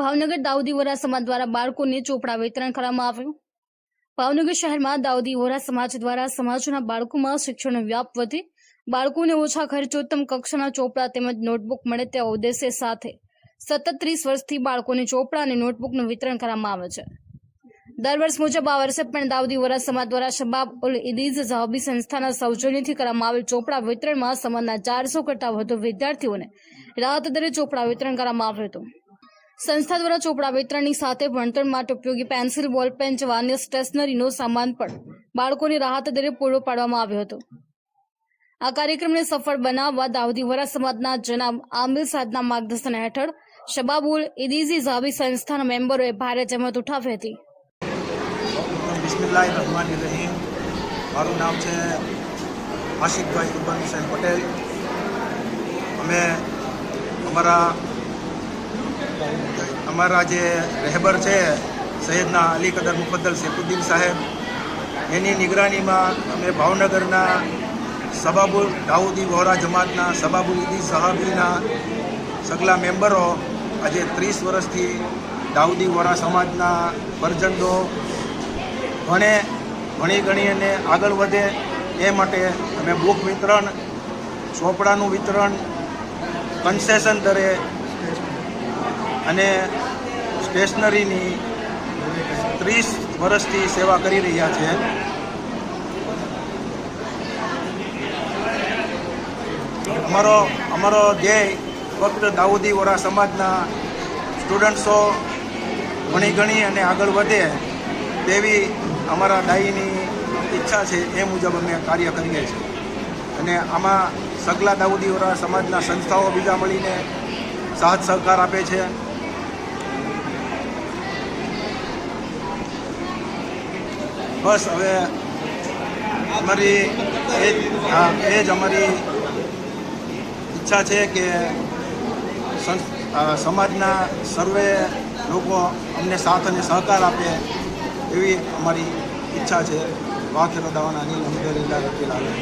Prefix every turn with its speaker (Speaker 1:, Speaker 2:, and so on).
Speaker 1: ભાવનગર દાઉદી વોરા સમાજ દ્વારા બાળકોને ચોપડા વિતરણ કરવામાં આવ્યું. ભાવનગર શહેરમાં દાઉદી વોરા સમાજ દ્વારા સમાજના બાળકોમાં શિક્ષણનો વ્યાપ વધે. બાળકોને ઓછા ખર્ચોત્તમ કક્ષાના ચોપડા તેમજ નોટબુક મળે તેવા ઉદ્દેશ્ય સાથે સતત ત્રીસ વર્ષથી બાળકોને ચોપડા અને નોટબુકનું વિતરણ કરવામાં આવે છે. દર વર્ષ મુજબ આ વર્ષે પણ દાઉદી વોરા સમાજ દ્વારા શબાબ ઉલ ઇદીઝ ઝહાબી સંસ્થાના સૌજન્યથી કરવામાં આવેલ ચોપડા વિતરણમાં સમાજના ચારસો કરતાં વધુ વિદ્યાર્થીઓને રાહત દરે ચોપડા વિતરણ કરવામાં આવ્યું હતું. સંસ્થા દ્વારા ચોપડા વિતરણની સાથે ભણતર માટે ઉપયોગી પેન્સિલ, બોલપેન જેવા અન્ય સ્ટેશનરીનો સામાન પણ બાળકોને રાહત દરે પૂરો પાડવામાં આવ્યો હતો. આ કાર્યક્રમને સફળ બનાવવા દાઉદી વરા સમાજના જનાબ આમિર સાદના માર્ગદર્શન હેઠળ શબાબુલ ઇદીઝી ઝાબી સંસ્થાના મેમ્બરોએ ભારે જહેમત ઉઠાવી હતી.
Speaker 2: મારું નામ છે આશિકભાઈ પટેલ. અમે અમારા અમારા જે રહેબર છે, સૈયદના અલી કદર મુફદ્દલ સેફુદ્દીન સાહેબ, એની નિગરાનીમાં અમે ભાવનગરના સબાબુલ દાઉદી વહોરા જમાતના સબાબુલદી સહાબીના સગલા મેમ્બરો આજે ત્રીસ વર્ષથી દાઉદી વોરા સમાજના પરજંડો ભણે, ભણી ગણી અને આગળ વધે એ માટે અમે બુક વિતરણ, ચોપડાનું વિતરણ, કન્સેશન દરે અને સ્ટેશનરીની ત્રીસ વર્ષથી સેવા કરી રહ્યા છે. અમારો અમારો ધ્યેય ફક્ત દાઉદી વોરા સમાજના સ્ટુડન્ટ્સો ભણી ગણી અને આગળ વધે તેવી અમારા દાઈની ઈચ્છા છે એ મુજબ અમે કાર્ય કરીએ છીએ. અને આમાં સગલા દાઉદીઓરા સમાજના સંસ્થાઓ બીજા મળીને સાથ સહકાર આપે છે. બસ હવે અમારી એ જ અમારી ઈચ્છા છે કે સમાજના સર્વે લોકો અમને સાથ અને સહકાર આપે એવી અમારી ઈચ્છા છે. વાખેરો દાવાના અનિલ અમદેલીલા આલમ